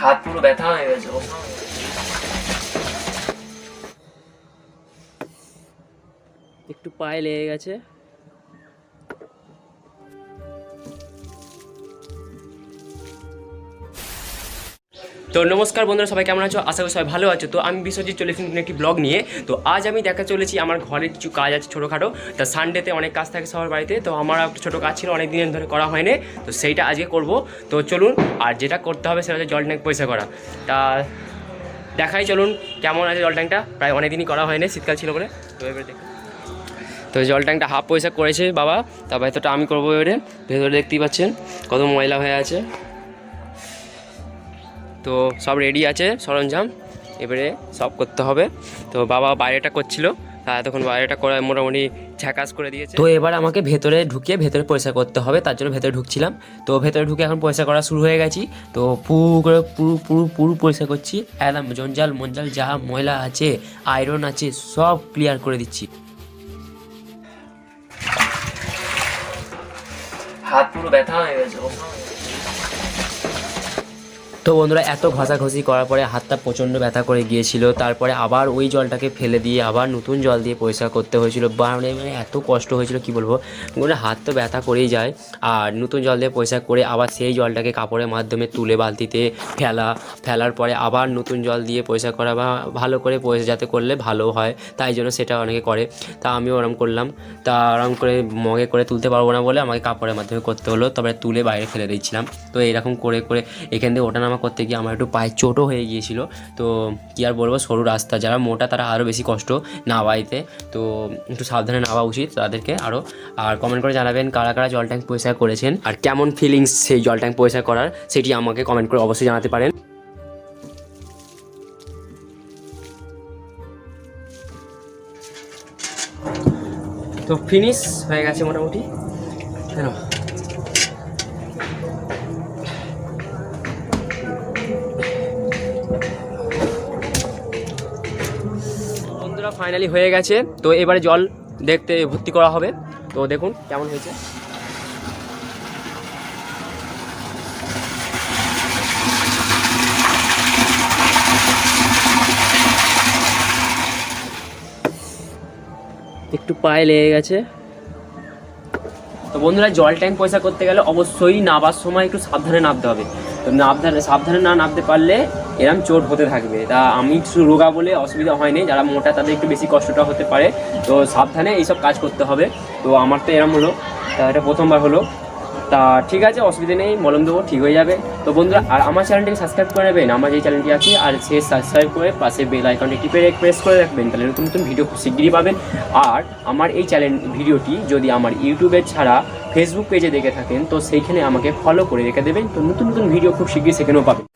হাত পুরো ব্যথা হয়ে গেছে একটু পায়ে লেগে গেছে। তো নমস্কার বন্ধুরা, সবাই কেমন আছো? আশা করি সবাই ভালো আছো। তো আমি বিশ্বজিৎ চলে এসেছি একটি ব্লগ নিয়ে। তো আজ আমি দেখা চলেছি, আমার ঘরে কিছু কাজ আছে ছোটোখাটো। তা সানডেতে অনেক কাজ থাকে সবার বাড়িতে, তো আমার একটা ছোটো কাজ ছিল, অনেক দিন ধরে করা হয়নি। তো সেইটা আজকে করব। তো চলুন, আর যেটা করতে হবে সেটা হচ্ছে জল ট্যাঙ্ক পয়সা করা। তা দেখাই চলুন, কেমন আছে জল ট্যাঙ্কটা? প্রায় অনেক দিনই করা হয়নি, শীতকাল ছিল বলে। তো এবারে দেখুন। তো জল ট্যাঙ্কটা হাফ পয়সা করেছে বাবা। তা ভেতরটা আমি করব এবারে। ভেতরে দেখতেই পাচ্ছেন, কত ময়লা হয়ে আছে। তো সব রেডি আছে সরঞ্জাম। এবারে সব করতে হবে। তো বাবা বাইরেটা করছিল তা এতক্ষণ বাইরেটা করে মোটামুটি ঝ্যাকাস করে দিয়েছে। তো এবার আমাকে ভেতরে ঢুকিয়ে ভেতরে পয়সা করতে হবে তার জন্য ভেতরে ঢুকছিলাম। তো ভেতরে ঢুকে এখন পয়সা করা শুরু হয়ে গেছি। তো পুরো করে পুরো পুরো পুরো পয়সা করছি। একদম জঞ্জাল মঞ্জাল যা ময়লা আছে আয়রন আছে সব ক্লিয়ার করে দিচ্ছি। হাত পুরো ব্যথা হয়ে গেছে। তো বন্ধুরা, এত ঘষাঘষি করার পরে হাতটা প্রচণ্ড ব্যথা করে গিয়েছিল। তারপরে আবার ওই জলটাকে ফেলে দিয়ে আবার নতুন জল দিয়ে পরিষ্কার করতে হয়েছিল। মানে মানে এত কষ্ট হয়েছিল, কি বলব? মানে হাত তো ব্যথা করেই যায়। আর নতুন জল দিয়ে পরিষ্কার করে আবার সেই জলটাকে কাপড়ের মাধ্যমে তুলে বালতিতে ফেলা, ফেলার পরে আবার নতুন জল দিয়ে পরিষ্কার করা বা ভালো করে পরিষ্কার যাতে করলে ভালো হয়, তাই জন্য সেটা অনেকে করে। তা আমিও ওরম করলাম। তা আরাম করে মগে করে তুলতে পারব না বলে আমাকে কাপড়ের মাধ্যমে করতে হলো। তারপরে তুলে বাইরে ফেলে দিয়েছিলাম। তো এরকম করে করে এখান থেকে ওঠানামা করতে গিয়ে আমার একটু পায়ে চোটও হয়ে গিয়েছিল। তো কী আর বলব, সরু রাস্তা, যারা মোটা তারা আরও বেশি কষ্ট নাবাইতে তো একটু সাবধানে নাওয়া উচিত তাদেরকে আরও আর কমেন্ট করে জানাবেন কারা কারা জল ট্যাঙ্ক পরিষ্কার করেছেন আর কেমন ফিলিংস সেই জল ট্যাঙ্ক পরিষ্কার করার, সেটি আমাকে কমেন্ট করে অবশ্যই জানাতে পারেন। তো ফিনিশ হয়ে গেছে মোটামুটি। কেন? বন্ধুরা ফাইনালি হয়ে গেছে। তো এবারে জল দেখতে ভর্তি করা হবে। তো দেখুন কেমন হয়েছে। একটু পায়ে লেগে গেছে। তো বন্ধুরা জল ট্যাঙ্ক পয়সা করতে গেলে অবশ্যই নাবার সময় একটু সাবধানে নামতে হবে। তো নাবধানে সাবধানে না নামতে পারলে এরম চোট হতে থাকবে। তা আমি রোগা বলে অসুবিধা হয়নি, যারা মোটা তাদের একটু বেশি কষ্টটা হতে পারে। তো সাবধানে এইসব কাজ করতে হবে। তো আমার তো এরম হলো। তা এটা প্রথমবার হলো। তা ঠিক আছে, অসুবিধা নেই, মলম দেবো, ঠিক হয়ে যাবে। তো বন্ধুরা, আর আমার চ্যানেলটিকে সাবস্ক্রাইব করে নেবেন। আমার যে চ্যানেলটি আছে, আর সে সাবস্ক্রাইব করে পাশে বেল আইকনটি টিপে প্রেস করে রাখবেন। তাহলে নতুন নতুন ভিডিও খুব শিগগিরই পাবেন। আর আমার এই চ্যানেল ভিডিওটি যদি আমার ইউটিউবে ছাড়া ফেসবুক পেজে দেখে থাকেন, তো সেইখানে আমাকে ফলো করে রেখে দেবেন। তো নতুন নতুন ভিডিও খুব শিগগিরই সেখানেও পাবেন।